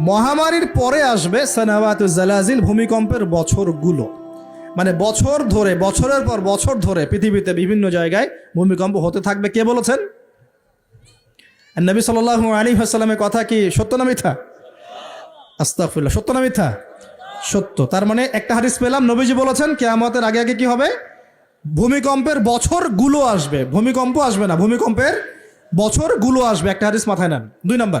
মহামারীর পরে আসবে সানাওয়াতু জালাজিল ভূমিকম্পের বছরগুলো। মানে বছর ধরে, বছরের পর বছর ধরে পৃথিবীতে বিভিন্ন জায়গায় ভূমিকম্প হতে থাকবে। কে বলেছেন? নবী সাল আলী আসসালামের কথা কি সত্য না মিথ্যা? আস্তাফুল্লাহ সত্য না মিথ্যা? সত্য। তার মানে একটা হাদিস পেলাম, নবীজি বলেছেন, কেয়ামতের আগে আগে কি হবে? ভূমিকম্পের বছরগুলো আসবে। ভূমিকম্প আসবে না, ভূমিকম্পের বছরগুলো আসবে। একটা হাদিস মাথায় নেন। দুই নম্বর।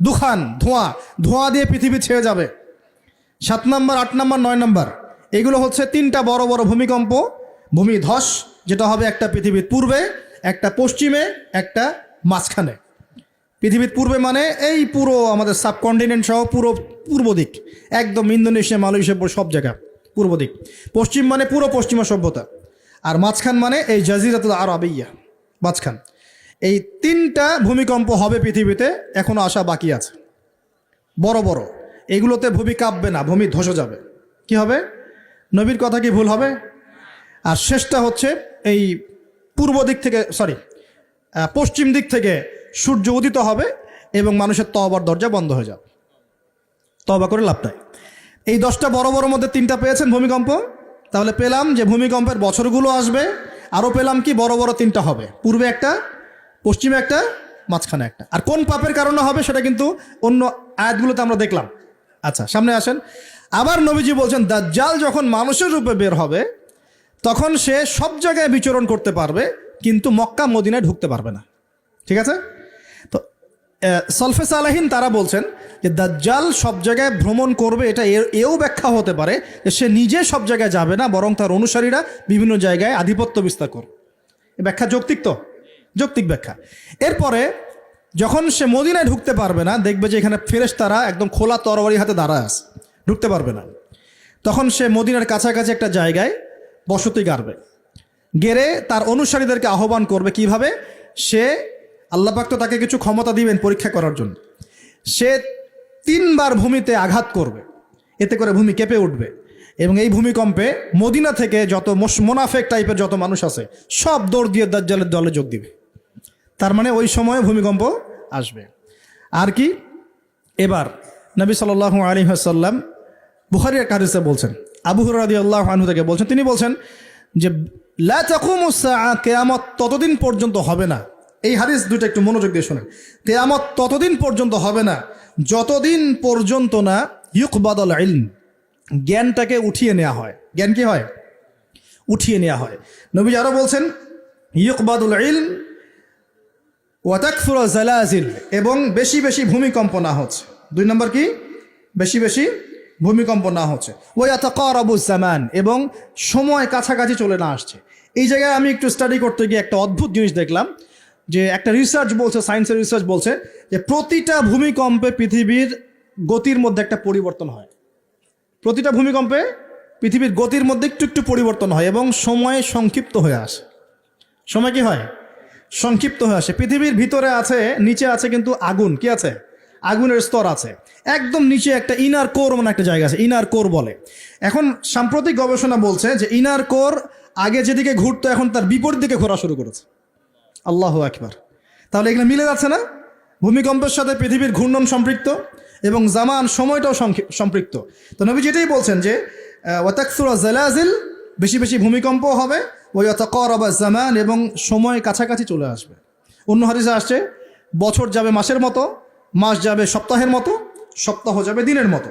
দুখান, ধোঁয়া ধোঁয়া দিয়ে পৃথিবী ছেয়ে যাবে। সাত নম্বর, আট নম্বর, নয় নম্বর, এগুলো হচ্ছে তিনটা বড় বড় ভূমিকম্প, ভূমি ধস, যেটা হবে একটা পৃথিবীর পূর্বে, একটা পশ্চিমে, একটা মাঝখানে। পৃথিবীর পূর্বে মানে এই পুরো আমাদের সাবকন্টিনেন্ট সহ পুরো পূর্ব দিক, একদম ইন্দোনেশিয়া, মালয়েশিয়া, সব জায়গা, পূর্ব দিক। পশ্চিম মানে পুরো পশ্চিমা সভ্যতা, আর মাঝখান মানে এই জাজিরাতুল আরবিয়া, মাঝখান। এই তিনটা ভূমিকম্প হবে পৃথিবীতে, এখনও আসা বাকি আছে। বড় বড়। এগুলোতে ভূমি কাঁপবে না, ভূমি ধসে যাবে। কি হবে? নবীর কথা কি ভুল হবে? আর শেষটা হচ্ছে এই পূর্ব দিক থেকে সরি পশ্চিম দিক থেকে সূর্য উদিত হবে এবং মানুষের তবার দরজা বন্ধ হয়ে যাবে। তবা করে লাভ নাই। এই দশটা বড় বড় মধ্যে তিনটা পেয়েছেন ভূমিকম্প। তাহলে পেলাম যে ভূমিকম্পের বছরগুলো আসবে, আরও পেলাম কি বড় বড় তিনটা হবে। পূর্বে একটা পশ্চিমে একটা মাঝখানে একটা। আর কোন পাপের কারণে হবে সেটা কিন্তু অন্য আয়াতগুলোতে আমরা দেখলাম। আচ্ছা সামনে আসেন। আবার নবীজি বলছেন দাজ্জাল যখন মানুষের রূপে বের হবে তখন সে সব জায়গায় বিচরণ করতে পারবে কিন্তু মক্কা মদিনায় ঢুকতে পারবে না। ঠিক আছে? তো আহ, সলফে সালাহিন তারা বলছেন যে দাজ্জাল সব জায়গায় ভ্রমণ করবে এটা এও ব্যাখ্যা হতে পারে যে সে নিজে সব জায়গায় যাবে না বরং তার অনুসারীরা বিভিন্ন জায়গায় আধিপত্য বিস্তার করবে। ব্যাখ্যা যৌক্তিক তো? যৌক্তিক ব্যাখ্যা। এরপরে যখন সে মদিনায় ঢুকতে পারবে না, দেখবে যে এখানে ফেরেশ তারা একদম খোলা তরবারি হাতে দাঁড়ায় আছে, ঢুকতে পারবে না। তখন সে মদিনার কাছাকাছি একটা জায়গায় বসতি গাড়বে। গেড়ে তার অনুসারীদেরকে আহ্বান করবে কীভাবে? সে আল্লাপাক তো তাকে কিছু ক্ষমতা দিবেন পরীক্ষা করার জন্য। সে তিনবার ভূমিতে আঘাত করবে। এতে করে ভূমি কেঁপে উঠবে। এবং এই ভূমিকম্পে মদিনা থেকে যত মোনাফেক টাইপের যত মানুষ আছে, সব দৌড় দিয়ে দাজ্জালের দলে যোগ দিবে। তার মানে ওই সময়ে ভূমিকম্প আসবে। আর কি? এবার নবী সাল্লাহ আলী আসাল্লাম বুখারি এক হাদিসে বলছেন, আবু হুরাদি আল্লাহ আনহু থেকে বলছেন, তিনি বলছেন যে কেয়ামত ততদিন পর্যন্ত হবে না। এই হাদিস দুটো একটু মনোযোগ দিয়ে শোনেন। কেয়ামত ততদিন পর্যন্ত হবে না, যতদিন পর্যন্ত না ইউকবাদল ইলম, জ্ঞানটাকে উঠিয়ে নেওয়া হয়। জ্ঞান কি হয়? উঠিয়ে নেওয়া হয়। নবী আরও বলছেন, ইউকবাদুল ইলম ওয়াতাকফুর জালাজিল, এবং বেশি বেশি ভূমিকম্প না হচ্ছে। দুই নম্বর কি? বেশি বেশি ভূমিকম্প না হচ্ছে। ওয়াতাকর আবু জামান, এবং সময় কাছাকাছি চলে না আসছে। এই জায়গায় আমি একটু স্টাডি করতে গিয়ে একটা অদ্ভুত জিনিস দেখলাম, যে একটা রিসার্চ বলছে সায়েন্সের রিসার্চ বলছে, যে প্রতিটা ভূমিকম্পে পৃথিবীর গতির মধ্যে একটা পরিবর্তন হয়। প্রতিটা ভূমিকম্পে পৃথিবীর গতির মধ্যে একটু একটু পরিবর্তন হয়, এবং সময় সংক্ষিপ্ত হয়ে আসে। সময় কি হয়? সংক্ষিপ্ত হয়ে আসে। পৃথিবীর ভিতরে আছে, নিচে আছে কিন্তু আগুন। কি আছে? আগুনের স্তর আছে। একদম নিচে একটা ইনার কোর মানে একটা জায়গা আছে ইনার কোর বলে। এখন সাম্প্রতিক গবেষণা বলছে যে ইনার কোর আগে যেদিকে ঘুরতো, এখন তার বিপরীত দিকে ঘোরা শুরু করেছে। আল্লাহ একবার তাহলে এখানে মিলে যাচ্ছে না? ভূমিকম্পের সাথে পৃথিবীর ঘূর্ণন সম্পৃক্ত এবং জামান সময়টাও সম্পৃক্ত। তো নবী যেটাই বলছেন যে ওয়াতাকসুরা জালাজিল বেশি বেশি ভূমিকম্প হবে ওই অতকরবা জামান এবং সময় কাছাকাছি চলে আসবে। অন্য হাদিসে আসছে, বছর যাবে মাসের মতো, মাস যাবে সপ্তাহের মতো, সপ্তাহ যাবে দিনের মতো।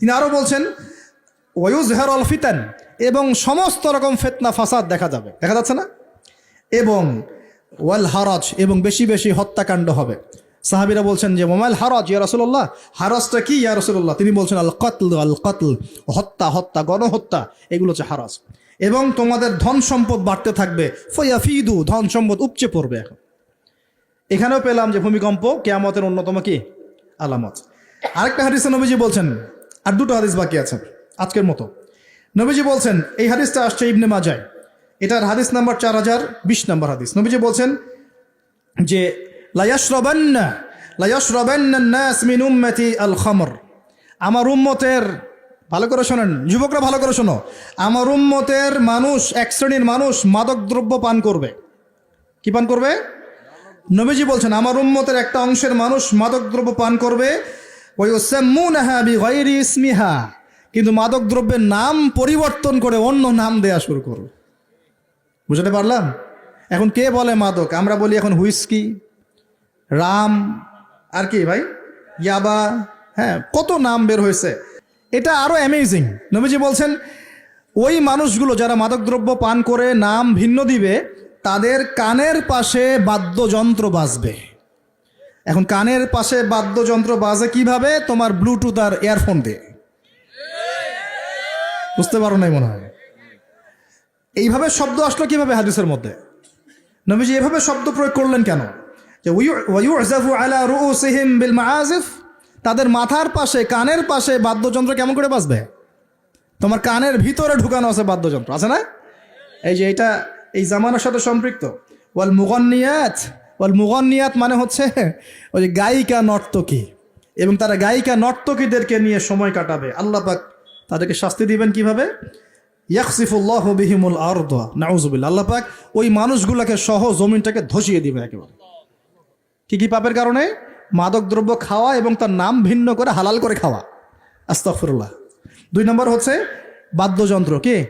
তিনি আরও বলছেন ওয়ুজ হের অল ফিতান এবং সমস্ত রকম ফেতনা, ফাসাদ দেখা যাবে। দেখা যাচ্ছে না? এবং ওয়াল হারাজ এবং বেশি বেশি হত্যাকাণ্ড হবে। সাহাবিরা বলছেন যে মোমাইল হারাজ, ইয়া রসুল্লাহ হারাজটা কি, ইয়া রসুল্লাহ তিনি বলছেন আল কতল আল কতল হত্যা হত্যা, গণহত্যা, এগুলো হচ্ছে হারাজ। এবং তোমাদের ধন সম্পদ বাড়তে থাকবে। ফয়া ফিদু ধন সম্পদ উপচে পড়বে এখন। এখানেও পেলাম যে ভূমিকম্প কেয়ামতের অন্যতম কি? আলামত। আরেকটা হাদিসে নবীজি বলছেন, আর দুটো হাদিস বাকি আছে আজকের মতো। নবীজি বলছেন, এই হাদিসটা আসছে ইবনে মাজায়। এটার হাদিস নাম্বার চার হাজার বিশ নম্বর হাদিস। নবীজি বলছেন যে, লায়াশরবান্না লায়াশরবান্না নাস মিন আল খামর। আমার উম্মতের ভালো করে শোনেন, যুবকরা ভালো করে শোনো। আমার উম্মতের মানুষ, এক শ্রেণির মানুষ মাদক দ্রব্য পান করবে। কি পান করবে? নবীজি বলছেন, আমার উম্মতের একটা অংশের মানুষ মাদক দ্রব্য পান করবে। ওই ইসমিহা। কিন্তু মাদক দ্রব্যের নাম পরিবর্তন করে অন্য নাম দেয়া শুরু করবে বুঝতে পারলাম? এখন কে বলে মাদক? আমরা বলি এখন হুইস্কি, রাম, আর কি ভাই? ইয়াবা হ্যাঁ কত নাম বের হয়েছে? এটা আরও অ্যামেজিং নবীজি বলছেন, ওই মানুষগুলো যারা মাদকদ্রব্য পান করে নাম ভিন্ন দিবে, তাদের কানের পাশে বাদ্যযন্ত্র বাজবে। এখন কানের পাশে বাদ্যযন্ত্র বাজে কীভাবে? তোমার ব্লুটুথ আর ইয়ারফোন দিয়ে। বুঝতে পারো নাই মনে হয়। এইভাবে শব্দ আসলো কীভাবে হাদিসের মধ্যে? নবীজি এভাবে শব্দ প্রয়োগ করলেন কেন? যে আলা রুউসিহিম বিল মাআজিফ তাদের মাথার পাশে, কানের পাশে বাদ্যযন্ত্র কেমন করে বাজবে? তোমার কানের ভিতরে ঢুকানো আছে বাদ্যযন্ত্র, আছে না? এই যে এটা এই জামানার সাথে সম্পৃক্ত। ওয়াল মুগন্নিয়াত ওয়াল মুগন্নিয়াত মানে হচ্ছে ওই যে গায়িকা নর্তকী। এবং তারা গায়িকা নর্তকীদেরকে নিয়ে সময় কাটাবে। আল্লাহ পাক তাদেরকে শাস্তি দিবেন কীভাবে? ইয়াকসিফুল্লাহ বিহিমুল আরদ, নাউজুবিল্লাহ। আল্লাহ পাক ওই মানুষগুলোকে সহ জমিনটাকে ধসিয়ে দিবে একেবারে। কি কি পাপের কারণে? মাদক দ্রব্য খাওয়া এবং তার নাম ভিন্ন করে হালাল করে খাওয়া। আস্তাফরুল্লাহ দুই নম্বর হচ্ছে বাদ্যযন্ত্র। কি?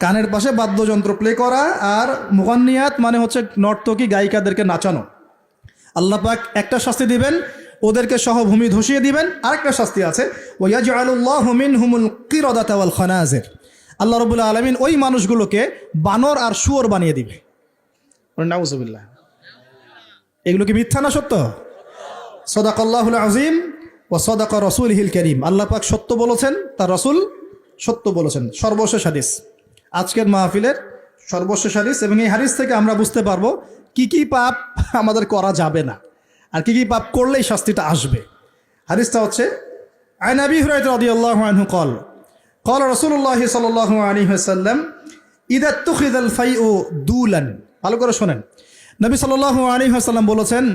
কানের পাশে বাদ্যযন্ত্র প্লে করা আর মুগান্নিয়াত মানে হচ্ছে নর্তকী গায়িকাদেরকে নাচানো। আল্লাহ পাক একটা শাস্তি দিবেন ওদেরকে সহ ভূমি ধসিয়ে দিবেন। আরেকটা শাস্তি আছে ওয়াজ আলুল্লাহ হুমুল কিরদাতাওয়াল খানাজের। আল্লাহ রবুল্লা আলমিন ওই মানুষগুলোকে বানর আর শুয়োর বানিয়ে দিবে। নাউজুবিল্লাহ। এগুলো কি মিথ্যা না সত্য? সদাকল্লাহুল আজিম ও সদাক রসুল হিল করিম আল্লাহ পাক সত্য বলেছেন তার রসুল সত্য বলেছেন সর্বশেষ হাদিস আজকের মাহফিলের সর্বশেষ হাদিস এবং এই হাদিস থেকে আমরা বুঝতে পারবো কি কি পাপ আমাদের করা যাবে না আর কি কি পাপ করলেই শাস্তিটা আসবে হাদিসটা হচ্ছে আইন আবি হুরাইত রাদিয়াল্লাহু আনহু কল قال رسول الله صلى الله عليه وسلم إذا اتخذ الفيء দুলান ভালো করে শোনেন নবী সাল্লাল্লাহু আলাইহি ওয়াসাল্লাম বলেছেন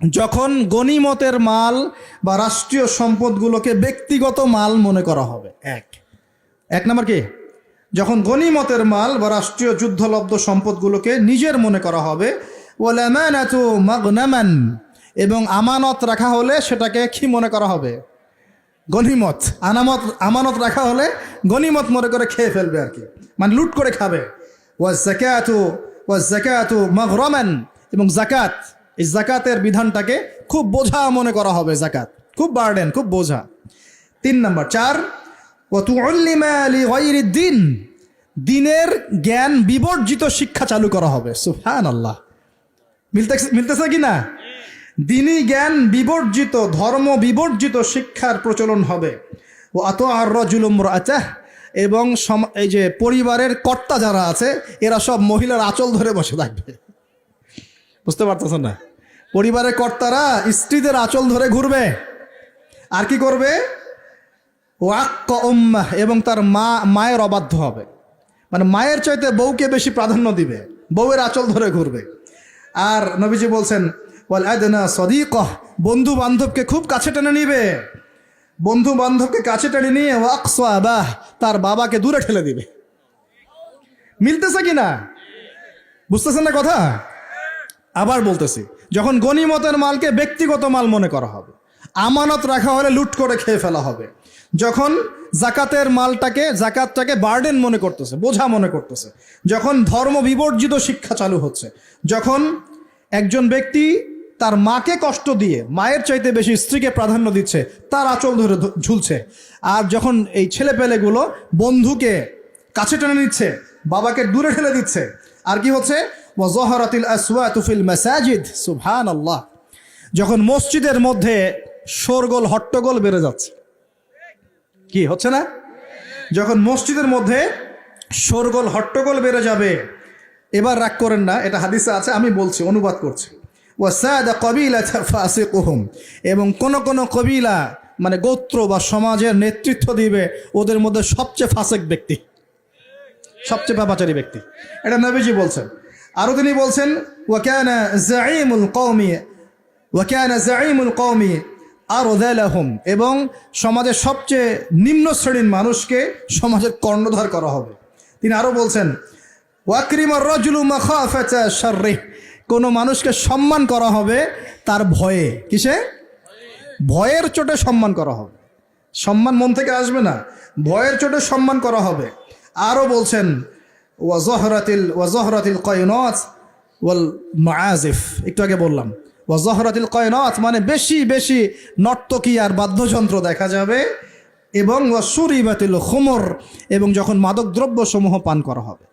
যখন গনিমতের মাল বা রাষ্ট্রীয় সম্পদগুলোকে ব্যক্তিগত মাল মনে করা হবে। এক। এক নম্বর কি? যখন গনিমতের মাল বা রাষ্ট্রীয় যুদ্ধলব্ধ সম্পদগুলোকে নিজের মনে করা হবে মাগনামান, এবং আমানত রাখা হলে সেটাকে কি মনে করা হবে? গনিমত আনামত, আমানত রাখা হলে গনিমত মনে করে খেয়ে ফেলবে আর কি। মানে লুট করে খাবে। ওয়াজ জাকাতু ওয়াজ জাকাতু মাগরামান, এবং জাকাত এই জাকাতের বিধানটাকে খুব বোঝা মনে করা হবে জাকাত। খুব বার্ডেন খুব বোঝা। তিন নম্বর, চার দিন দিনের জ্ঞান বিবর্জিত শিক্ষা চালু করা হবে। সুফহান আল্লাহ মিলতেছে কি না? দিনী জ্ঞান বিবর্জিত, ধর্ম বিবর্জিত শিক্ষার প্রচলন হবে। ও আত আর রজুলুম আচাহ এবং এই যে পরিবারের কর্তা যারা আছে, এরা সব মহিলার আঁচল ধরে বসে থাকবে। বুঝতে পারতেছেন না? পরিবারের কর্তারা স্ত্রীদের আঁচল ধরে ঘুরবে। আর কি করবে? ওয়াক্ক উম্মাহ এবং তার মা, মায়ের অবাধ্য হবে। মানে মায়ের চাইতে বউকে বেশি প্রাধান্য দিবে। বউয়ের আঁচল ধরে ঘুরবে। আর নবীজি বলছেন, ওয়াল আদনা সদিকহ বন্ধু বান্ধবকে খুব কাছে টেনে নিবে। বন্ধু বান্ধবকে কাছে টেনে নিয়ে ওয়াকসা বাহ তার বাবাকে দূরে ঠেলে দিবে। মিলতেছে কি না? বুঝতেছেন না কথা? আবার বলতেছি, যখন গনিমতের মালকে ব্যক্তিগত মাল মনে করা হবে, আমানত রাখা হলে লুট করে খেয়ে ফেলা হবে। যখন জাকাতের মালটাকে, জাকাতটাকে বার্ডেন মনে করতেছে, বোঝা মনে করতেছে, যখন ধর্ম বিবর্জিত শিক্ষা চালু হচ্ছে, যখন একজন ব্যক্তি তার মাকে কষ্ট দিয়ে, মায়ের চাইতে বেশি স্ত্রীকে প্রাধান্য দিচ্ছে, তার আঁচল ধরে ঝুলছে, আর যখন এই ছেলেপেলেগুলো বন্ধুকে কাছে টেনে নিচ্ছে, বাবাকে দূরে ঠেলে দিচ্ছে, আর কি হচ্ছে? মাসাজিদ সুবহানাল্লাহ যখন মসজিদের মধ্যে শোরগোল, হট্টগোল বেড়ে যাচ্ছে, কি হচ্ছে না? যখন মসজিদের মধ্যে শোরগোল, হট্টগোল বেড়ে যাবে, এবার রাগ করেন না, এটা হাদিসে আছে, আমি বলছি, অনুবাদ করছি। ওয়াসাদা কবিলা ফাসিকুহুম, এবং কোন কোন কবিলা মানে গোত্র বা সমাজের নেতৃত্ব দিবে, ওদের মধ্যে সবচেয়ে ফাসেক ব্যক্তি। সবচেয়ে পাপাচারী ব্যক্তি। এটা নবীজি বলছেন। আরও তিনি বলছেন, ওয়াকানা জাইমুল কৌমি ওয়াকানা জাইমুল কৌমি আর ওদালাহম এবং সমাজের সবচেয়ে নিম্ন শ্রেণির মানুষকে সমাজের কর্ণধার করা হবে। তিনি আরও বলছেন ওয়াকরিমর রজুলু শাররি কোনো মানুষকে সম্মান করা হবে তার ভয়ে। কিসে? ভয়ের চোটে সম্মান করা হবে। সম্মান মন থেকে আসবে না, ভয়ের চোটে সম্মান করা হবে। আরও বলছেন ওয়াজহরাতিল ওয়াজহরাতিল কয়নাত ওয়াল মাআজিফ। একটু আগে বললাম। ওয়াজহরাতিল কয়নাত মানে বেশি বেশি নর্তকী আর বাদ্যযন্ত্র দেখা যাবে এবং ওয়াসুরিবাতিল খুমর এবং যখন মাদক দ্রব্য সমূহ পান করা হবে।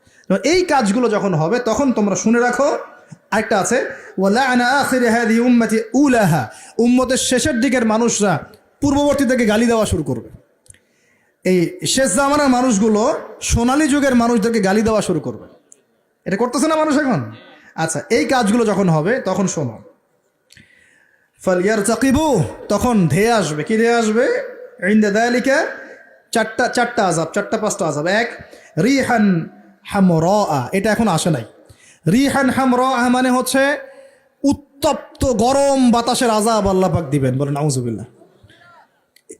এই কাজগুলো যখন হবে, তখন তোমরা শুনে রাখো। আরেকটা আছে উম্মতের শেষের দিকের মানুষরা পূর্ববর্তী থেকে গালি দেওয়া শুরু করবে। এই শেষ জামানার মানুষগুলো সোনালী যুগের মানুষদেরকে গালি দেওয়া শুরু করবে। এটা করতেছে না মানুষ এখন? আচ্ছা এই কাজগুলো যখন হবে, তখন শোনো। ফালিয়ার চাকিবু তখন ধেয়ে আসবে। কি ধেয়ে আসবে? ইন্দে দায়ালিকা চারটা চারটা আজাব চারটা, পাঁচটা আজাব এক, রিহান হাম র এটা এখন আসে নাই। রিহান হাম র মানে হচ্ছে উত্তপ্ত গরম বাতাসের আজাব আল্লাহ পাক দিবেন। বলেন আউজুবিল্লাহ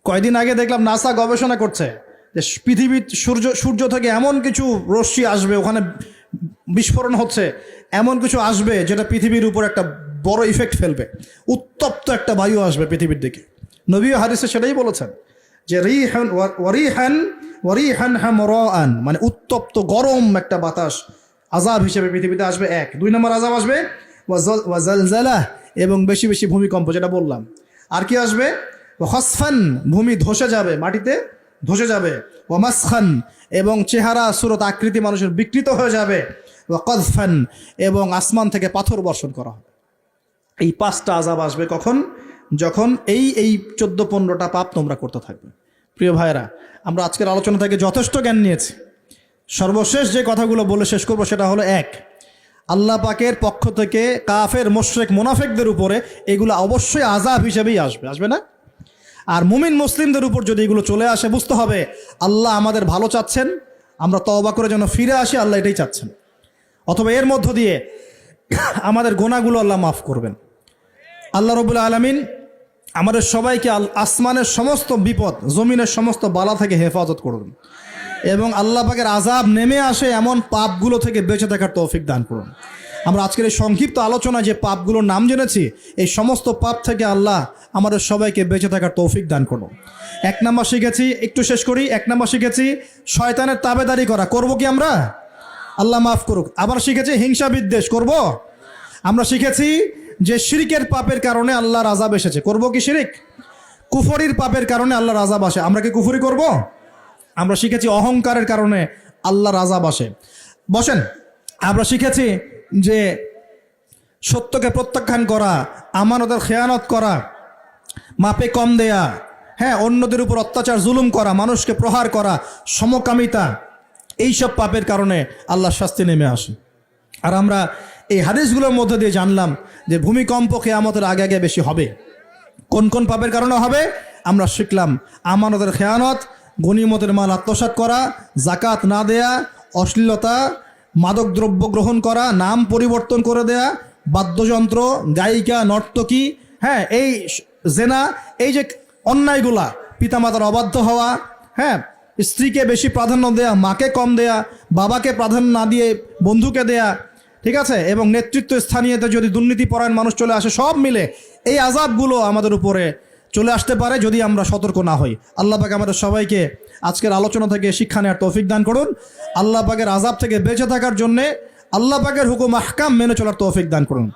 কয়দিন আগে দেখলাম নাসা গবেষণা করছে যে পৃথিবীর সূর্য সূর্য থেকে এমন কিছু রশ্মি আসবে, ওখানে বিস্ফোরণ হচ্ছে, এমন কিছু আসবে যেটা পৃথিবীর উপর একটা বড় ইফেক্ট ফেলবে। উত্তপ্ত একটা বায়ু আসবে পৃথিবীর দিকে। নবী হাদিসে সেটাই বলেছেন যে রি হ্যান ওয়ারি রিহান ওয়ারিহান ওয়ারিহান হ্যাম আন মানে উত্তপ্ত গরম একটা বাতাস আজাব হিসেবে পৃথিবীতে আসবে এক। দুই নম্বর আজাব আসবে ওয়াজল- ওয়াজালজালাহ এবং বেশি বেশি ভূমিকম্প যেটা বললাম। আর কি আসবে? হসফান ভূমি ধসে যাবে, মাটিতে ধসে যাবে। ওমাসখান এবং চেহারা, সুরত আকৃতি মানুষের বিকৃত হয়ে যাবে। ও কদফান, এবং আসমান থেকে পাথর বর্ষণ করা হবে। এই পাঁচটা আজাব আসবে কখন? যখন এই এই চোদ্দ পনেরোটা পাপ তোমরা করতে থাকবে। প্রিয় ভাইরা আমরা আজকের আলোচনা থেকে যথেষ্ট জ্ঞান নিয়েছি। সর্বশেষ যে কথাগুলো বলে শেষ করব সেটা হলো এক, আল্লাহ পাকের পক্ষ থেকে কাফের, মোশরেক, মোনাফেকদের উপরে এগুলো অবশ্যই আজাব হিসেবেই আসবে। আসবে না? আর মুমিন মুসলিমদের উপর যদি এগুলো চলে আসে, বুঝতে হবে আল্লাহ আমাদের ভালো চাচ্ছেন, আমরা তওবা করে যেন ফিরে আসি, আল্লাহ এটাই চাচ্ছেন। অথবা এর মধ্য দিয়ে আমাদের গোনাগুলো আল্লাহ মাফ করবেন। আল্লাহ রবুল আলমিন আমাদের সবাইকে আসমানের সমস্ত বিপদ, জমিনের সমস্ত বালা থেকে হেফাজত করুন। এবং আল্লাহ পাকের আজাব নেমে আসে এমন পাপগুলো থেকে বেঁচে থাকার তৌফিক দান করুন। আমরা আজকের এই সংক্ষিপ্ত আলোচনা যে পাপগুলোর নাম জেনেছি, এই সমস্ত পাপ থেকে আল্লাহ আমাদের সবাইকে বেঁচে থাকার তৌফিক দান করুন। এক নাম্বার শিখেছি, একটু শেষ করি, এক নাম্বার শিখেছি, শয়তানের তাবেদারি করা। করব কি আমরা? আল্লাহ মাফ করুক। আবার শিখেছি, হিংসা বিদ্বেষ। করব? আমরা শিখেছি যে শিরিকের পাপের কারণে আল্লাহর আজাব এসেছে। করব কি শিরিক? কুফরির পাপের কারণে আল্লাহর আজাব আসে। আমরা কি কুফরি করব? আমরা শিখেছি অহংকারের কারণে আল্লাহর আজাব আসে। বসেন, আমরা শিখেছি যে সত্যকে প্রত্যাখ্যান করা, আমানতের খেয়ানত করা, মাপে কম দেয়া হ্যাঁ অন্যদের উপর অত্যাচার, জুলুম করা, মানুষকে প্রহার করা, সমকামিতা, এইসব পাপের কারণে আল্লাহ শাস্তি নেমে আসে। আর আমরা এই হাদিসগুলোর মধ্যে দিয়ে জানলাম যে ভূমিকম্প খেয়ামতের আগে আগে বেশি হবে। কোন কোন পাপের কারণে হবে? আমরা শিখলাম আমানতের খেয়ানত গণিমতের মাল আত্মসাৎ করা জাকাত না দেয়া, অশ্লীলতা মাদক দ্রব্য গ্রহণ করা, নাম পরিবর্তন করে দেয়া, বাদ্যযন্ত্র, গায়িকা, নর্তকী হ্যাঁ এই জেনা, এই যে অন্যায়গুলা, পিতামাতার অবাধ্য হওয়া হ্যাঁ স্ত্রীকে বেশি প্রাধান্য দেয়া, মাকে কম দেয়া, বাবাকে প্রাধান্য না দিয়ে বন্ধুকে দেয়া, ঠিক আছে? এবং নেতৃত্ব স্থানীয়তে যদি দুর্নীতিপরায়ণ মানুষ চলে আসে, সব মিলে এই আজাবগুলো আমাদের উপরে চলে আসতে পারে যদি আমরা সতর্ক না হই। আল্লাহ পাক আমাদের সবাইকে আজকের আলোচনা থেকে শিক্ষা নেওয়ার তৌফিক দান করুন। আল্লাহ পাকের আজাব থেকে বেঁচে থাকার জন্যে আল্লাহ পাকের হুকুম, আহকাম মেনে চলার তৌফিক দান করুন।